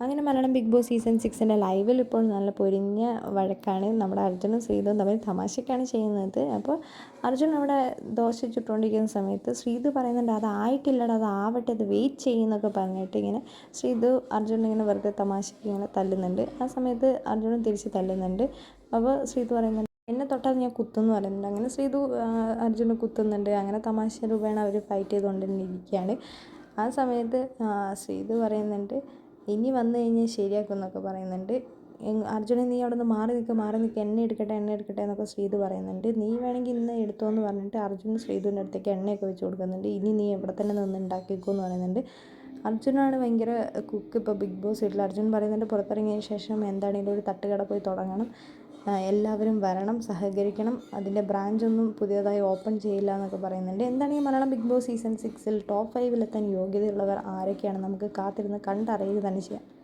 അങ്ങനെ Malayalam big boss season സിക്സിന്റെ ലൈവിൽ ഇപ്പോൾ നല്ല പൊരിഞ്ഞ വഴക്കാണ് നമ്മുടെ അർജുനും ശ്രീതും തമ്മിൽ തമാശയ്ക്കാണ് ചെയ്യുന്നത്. അപ്പോൾ അർജുൻ അവിടെ ദോശ ചുട്ടുകൊണ്ടിരിക്കുന്ന സമയത്ത് ശ്രീതു പറയുന്നുണ്ട് അത് ആയിട്ടില്ലട അത് വെയിറ്റ് ചെയ്യുന്നൊക്കെ പറഞ്ഞിട്ട് ഇങ്ങനെ ശ്രീതു അർജുൻ ഇങ്ങനെ വെറുതെ തമാശയ്ക്ക് ഇങ്ങനെ തല്ലുന്നുണ്ട്. ആ സമയത്ത് അർജുനും തിരിച്ച് തല്ലുന്നുണ്ട്. അപ്പോൾ ശ്രീതു പറയുന്നുണ്ട് എന്നെ തൊട്ടാൽ ഞാൻ കുത്തുമെന്ന് പറയുന്നുണ്ട്. അങ്ങനെ ശ്രീതു അർജുന് കുത്തുന്നുണ്ട്. അങ്ങനെ തമാശ രൂപേണ അവർ ഫൈറ്റ് ചെയ്തുകൊണ്ട് ഇരിക്കുകയാണ് ആ സമയത്ത് ശ്രീതു പറയുന്നുണ്ട് ഇനി വന്നു കഴിഞ്ഞാൽ ശരിയാക്കും എന്നൊക്കെ പറയുന്നുണ്ട് അർജുനൻ നീ അവിടെ നിന്ന് മാറി നിൽക്കുക മാറി നിൽക്കുക എണ്ണ എടുക്കട്ടെ എണ്ണ എടുക്കട്ടെ എന്നൊക്കെ ശ്രീതു പറയുന്നുണ്ട്. നീ വേണമെങ്കിൽ ഇന്ന് എടുത്തോ എന്ന് പറഞ്ഞിട്ട് അർജുൻ ശ്രീതുവിന്റെ അടുത്തേക്ക് എണ്ണയൊക്കെ വെച്ച് കൊടുക്കുന്നുണ്ട്. ഇനി നീ എവിടെ തന്നെ നിന്ന് ഉണ്ടാക്കിക്കോ എന്ന് പറയുന്നുണ്ട്. അർജുനാണ് ഭയങ്കര കുക്ക് ഇപ്പോൾ ബിഗ് ബോസ് വീട്ടിൽ അർജുൻ പറയുന്നുണ്ട് പുറത്തിറങ്ങിയതിന് ശേഷം എന്താണെങ്കിലും ഒരു തട്ടുകട പോയി തുടങ്ങണം. എല്ലാവരും വരണം സഹകരിക്കണം. അതിന്റെ ബ്രാഞ്ചൊന്നും പുതിയതായി ഓപ്പൺ ചെയ്യില്ല എന്നൊക്കെ പറയുന്നുണ്ട്. എന്താണ് ഈ മലയാളം ബിഗ് ബോസ് സീസൺ സിക്സിൽ ടോപ്പ് ഫൈവിലെത്താൻ യോഗ്യതയുള്ളവർ ആരൊക്കെയാണ്? നമുക്ക് കാത്തിരുന്ന് കണ്ടറിയുക തന്നെ ചെയ്യാം.